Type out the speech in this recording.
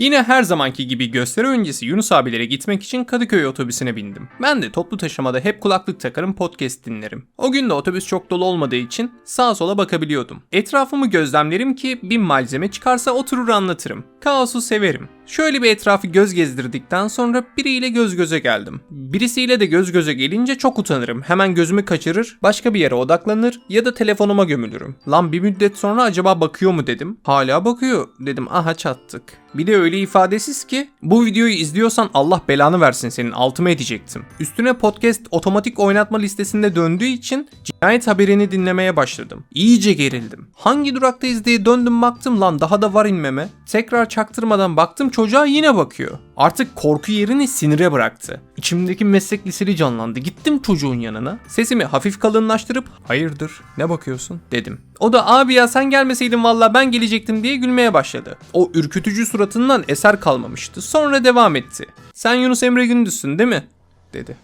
Yine her zamanki gibi gösteri öncesi Yunus abilere gitmek için Kadıköy otobüsüne bindim. Ben de toplu taşımada hep kulaklık takarım podcast dinlerim. O gün de otobüs çok dolu olmadığı için sağa sola bakabiliyordum. Etrafımı gözlemlerim ki bir malzeme çıkarsa oturur anlatırım. Kaosu severim. Şöyle bir etrafı göz gezdirdikten sonra biriyle göz göze geldim. Birisiyle de göz göze gelince çok utanırım. Hemen gözümü kaçırır, başka bir yere odaklanır ya da telefonuma gömülürüm. Lan bir müddet sonra acaba bakıyor mu dedim. Hala bakıyor dedim. Aha çattık. Bir de öyle ifadesiz ki bu videoyu izliyorsan Allah belanı versin senin altıma edecektim. Üstüne podcast otomatik oynatma listesinde döndüğü için cinayet haberini dinlemeye başladım. İyice gerildim. Hangi duraktayız diye döndüm baktım lan daha da var inmeme. Tekrar çaktırmadan baktım çocuğa yine bakıyor. Artık korku yerini sinire bıraktı. İçimdeki meslek liseli canlandı. Gittim çocuğun yanına. Sesimi hafif kalınlaştırıp hayırdır ne bakıyorsun dedim. O da abi ya sen gelmeseydin valla ben gelecektim diye gülmeye başladı. O ürkütücü suratından eser kalmamıştı. Sonra devam etti. Sen Yunus Emre Gündüz'sün değil mi? dedi.